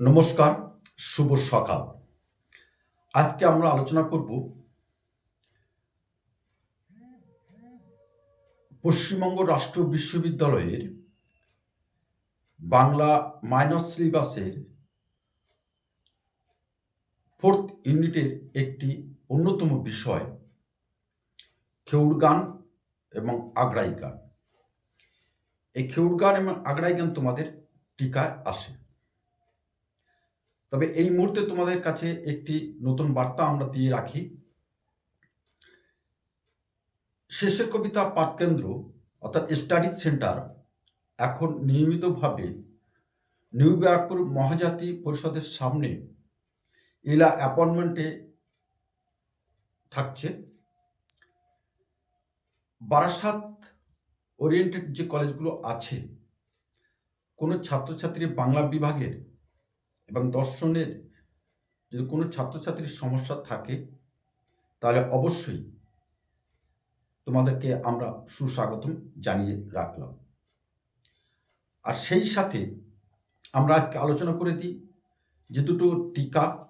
নমস্কার, শুভ সকাল। আজকে আমরা আলোচনা করব পশ্চিমবঙ্গ রাষ্ট্র বিশ্ববিদ্যালয়ের বাংলা মাইনর সিলেবাসের ফোর্থ ইউনিটের একটি অন্যতম বিষয় খেউড় গান এবং আগ্রাই গান এই খেউড় গান এবং আগ্রাই গান তোমাদের টিকায় আসে। তবে এই মুহূর্তে তোমাদের কাছে একটি নতুন বার্তা আমরা দিয়ে রাখি। শেষের কবিতা পাঠকেন্দ্র অর্থাৎ স্টাডি সেন্টার এখন নিয়মিতভাবে নিউ ব্যারাকপুর মহাজাতি পরিষদের সামনে ইলা অ্যাপয়েন্টমেন্টে থাকছে। বারাসাত ওরিয়েন্টেড যে কলেজগুলো আছে, কোনো ছাত্রছাত্রী বাংলা বিভাগের এবং দর্শনের যদি কোনো ছাত্রছাত্রীর সমস্যা থাকে, তাহলে অবশ্যই তোমাদেরকে আমরা সুস্বাগতম জানিয়ে রাখলাম। আর সেই সাথে আমরা আজকে আলোচনা করে দিই যে দুটো টিকা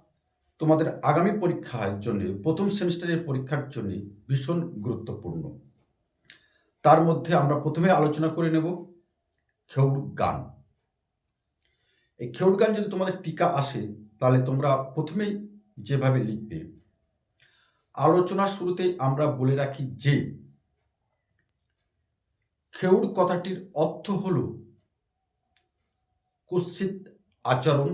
তোমাদের আগামী পরীক্ষার জন্য, প্রথম সেমিস্টারের পরীক্ষার জন্য ভীষণ গুরুত্বপূর্ণ। তার মধ্যে আমরা প্রথমে আলোচনা করে নেব খেউড় গান। এই খেউড় গান যদি তোমাদের টিকা আসে, তাহলে তোমরা প্রথমেই যেভাবে লিখবে আলোচনার শুরুতেই আমরা বলে রাখি যে, খেউড় কথাটির অর্থ হল কুৎসিত আচরণ,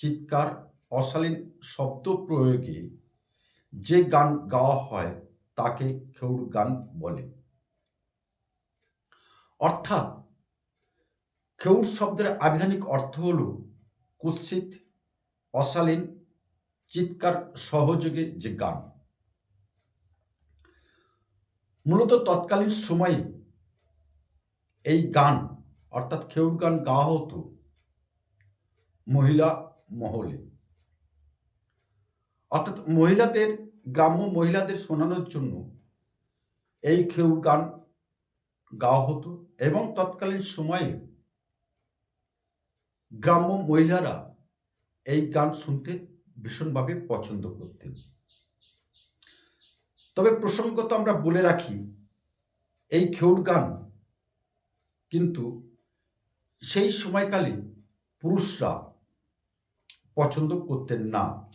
চিৎকার, অশালীন শব্দ প্রয়োগে যে গান গাওয়া হয়, তাকে খেউড় গান বলে। অর্থাৎ খেউর শব্দের আবিধানিক অর্থ হল কুৎসিত, অশালীন, চিৎকার সহযোগে যে গান। মূলত তৎকালীন সময়ে এই গান, অর্থাৎ খেউর গান গাওয়া হতো মহিলা মহলে। অর্থাৎ মহিলাদের, গ্রাম্য মহিলাদের শোনানোর জন্য এই খেউর গান গাওয়া হতো এবং তৎকালীন সময়ে গ্রাম্য মহিলারা এই গান শুনতে ভীষণভাবে পছন্দ করতেন। তবে প্রসঙ্গত আমরা বলে রাখি, এই খেউর গান কিন্তু সেই সময়কালে পুরুষরা পছন্দ করতেন না।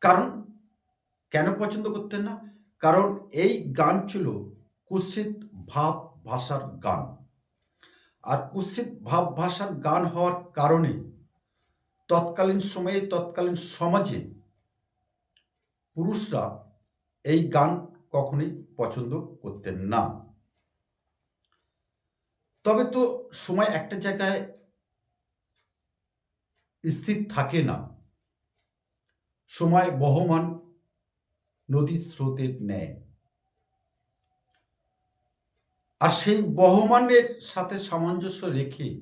কারণ, কেন পছন্দ করতেন না? কারণ এই গান ছিল কুৎসিত ভাব ভাষার গান। আর কুৎসিত ভাব ভাষার গান হওয়ার কারণে তৎকালীন সময়ে, তৎকালীন সমাজে পুরুষরা এই গান কখনোই পছন্দ করতেন না। তবে তো সময় একটা জায়গায় স্থির থাকে না। সময় বহমান নদীর স্রোতের ন্যায়। আর সেই বহমানের সাথে সামঞ্জস্য রেখে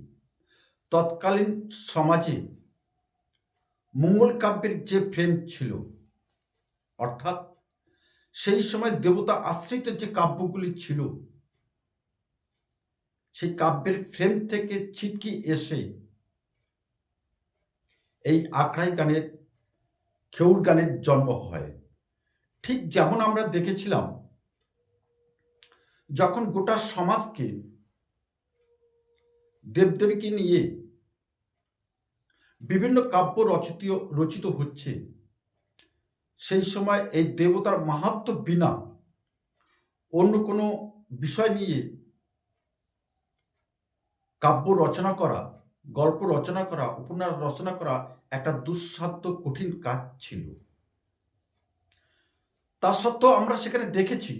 তৎকালীন সমাজে মঙ্গল কাব্যের যে ফ্রেম ছিল, অর্থাৎ সেই সময় দেবতা আশ্রিত যে কাব্যগুলি ছিল, সেই কাব্যের ফ্রেম থেকে ছিটকি এসে এই আখড়াই গানের খেউর গানের জন্ম হয়। ঠিক যেমন আমরা দেখেছিলাম যখন গোটা সমাজকে দেবদেবীকে নিয়ে বিভিন্ন কাব্য রচিত রচিত হচ্ছে, সেই সময় এই দেবতার মাহাত্ম বিনা অন্য কোনো বিষয় নিয়ে কাব্য রচনা করা, গল্প রচনা করা, উপন্যাস রচনা করা একটা দুঃসাধ্য কঠিন কাজ ছিল। তা সত্ত্বেও আমরা সেখানে দেখেছি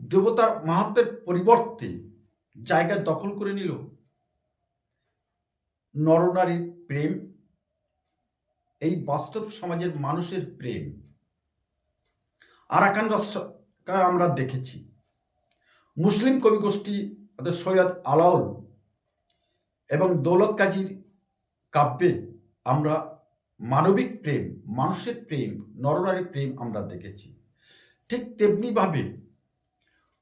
দেবতার মাহাত্মের পরিবর্তে জায়গা দখল করে নিল। নরনারীর প্রেম, এই বাস্তব সমাজের মানুষের প্রেম। আরাকান আমরা দেখেছি। মুসলিম কবি গোষ্ঠী সৈয়দ আলাউল এবং দৌলত কাজীর কাব্যে আমরা মানবিক প্রেম, মানুষের প্রেম, নরনারীর প্রেম আমরা দেখেছি। ঠিক তেমনিভাবে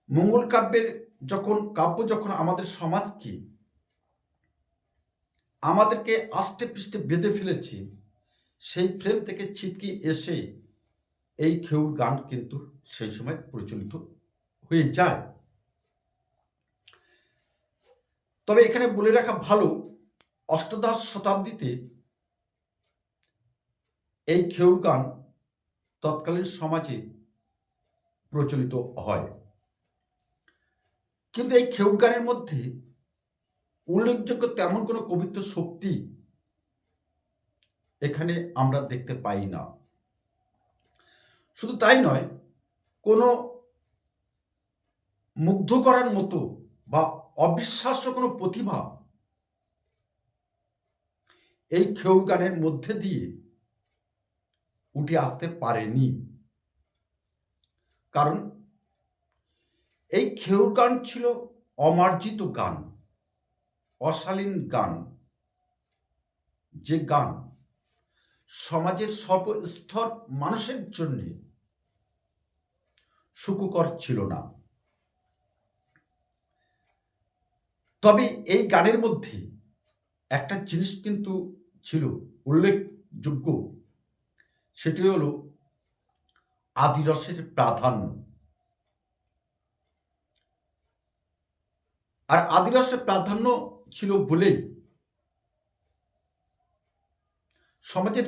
মঙ্গল কাব্যের যখন, কাব্য যখন আমাদের সমাজকে আমাদেরকে আষ্টে পৃষ্ঠে বেঁধে ফেলেছে, সেই ফ্রেম থেকে ছিটকে এসে এই খেউর গান কিন্তু সেই সময় প্রচলিত হয়ে যায়। তবে এখানে বলে রাখা ভালো, অষ্টাদশ শতাব্দীতে এই খেউর গান তৎকালীন সমাজে প্রচলিত হয়। কিন্তু এই খেউর গানের মধ্যে উল্লেখযোগ্য তেমন কোনো কবিত্ব শক্তি এখানে আমরা দেখতে পাই না। শুধু তাই নয়, কোনো মুগ্ধ করার মতো বা অবিশ্বাস্য কোনো প্রতিভা এই খেউর গানের মধ্যে দিয়ে উঠে আসতে পারেনি। কারণ এই খেউর গান ছিল অমার্জিত গান, অশালীন গান। যে গান সমাজের সর্বস্তর মানুষের জন্য সুখকর ছিল না। তবে এই গানের মধ্যে একটা জিনিস কিন্তু ছিল উল্লেখযোগ্য, সেটি হলো আদিরসের প্রাধান্য। আর আদিবাসের প্রাধান্য ছিল বলেই সমাজের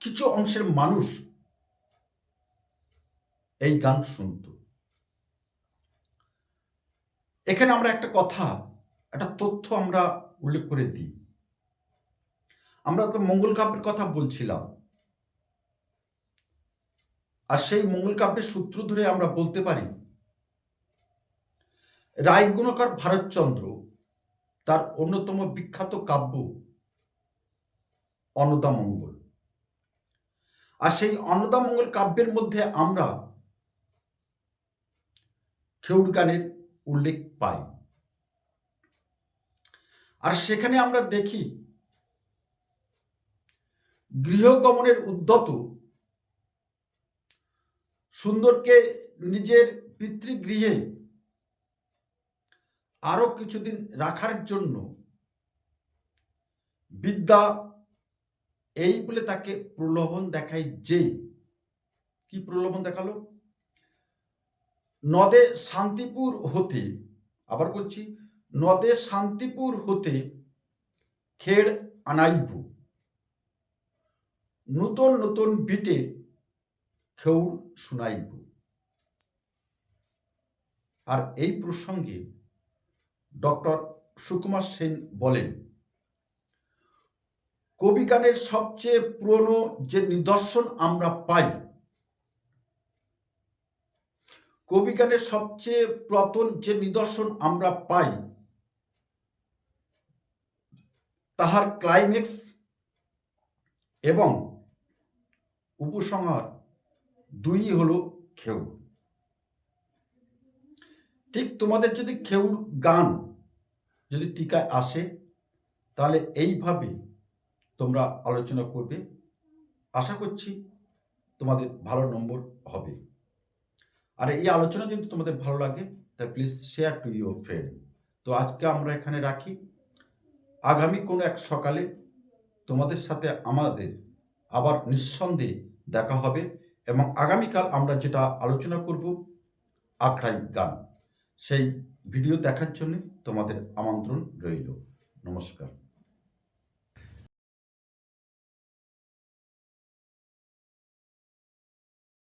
কিছু অংশের মানুষ এই গান শুনত। এখানে আমরা একটা কথা, একটা তথ্য আমরা উল্লেখ করে দিই। আমরা তো মঙ্গল কাব্যের কথা বলছিলাম। আর সেই মঙ্গল কাব্যের সূত্র ধরে আমরা বলতে পারি রায়গুণকার ভারতচন্দ্র, তার অন্যতম বিখ্যাত কাব্য অন্নদামঙ্গল আর সেই অন্নদামঙ্গল কাব্যের মধ্যে আমরা খেউর গানের উল্লেখ পাই। আর সেখানে আমরা দেখি গৃহগমনের উদ্যত সুন্দরকে নিজের পিতৃগৃহে আরও কিছুদিন রাখার জন্য বিদ্যা এই বলে তাকে প্রলোভন দেখায় যে, কি প্রলোভন দেখাল? নদে শান্তিপুর হতে, আবার বলছি, নদে শান্তিপুর হতে খেড় আনাইব। নতুন নতুন বিটে খেউর শুনাইব। আর এই প্রসঙ্গে ডক্টর সুকুমার সেন বলেন কবিগানের সবচেয়ে পুরনো যে নিদর্শন আমরা পাই কবিগানের সবচেয়ে পুরাতন যে নিদর্শন আমরা পাই, তাহার ক্লাইম্যাক্স এবং উপসংহার দুই হলো খেউর ঠিক তোমাদের যদি খেউর গান যদি টিকায় আসে, তাহলে এইভাবে তোমরা আলোচনা করবে। আশা করছি তোমাদের ভালো নম্বর হবে। আর এই আলোচনা যদি তোমাদের ভালো লাগে তা please share to your friend তো আজকে আমরা এখানে রাখি। আগামী কোনো এক সকালে তোমাদের সাথে আমাদের আবার নিঃসন্দেহে দেখা হবে এবং আগামীকাল আমরা যেটা আলোচনা করব, আখড়াই গান। সেই ভিডিও দেখার জন্য তোমাদের আমন্ত্রণ রইল। নমস্কার।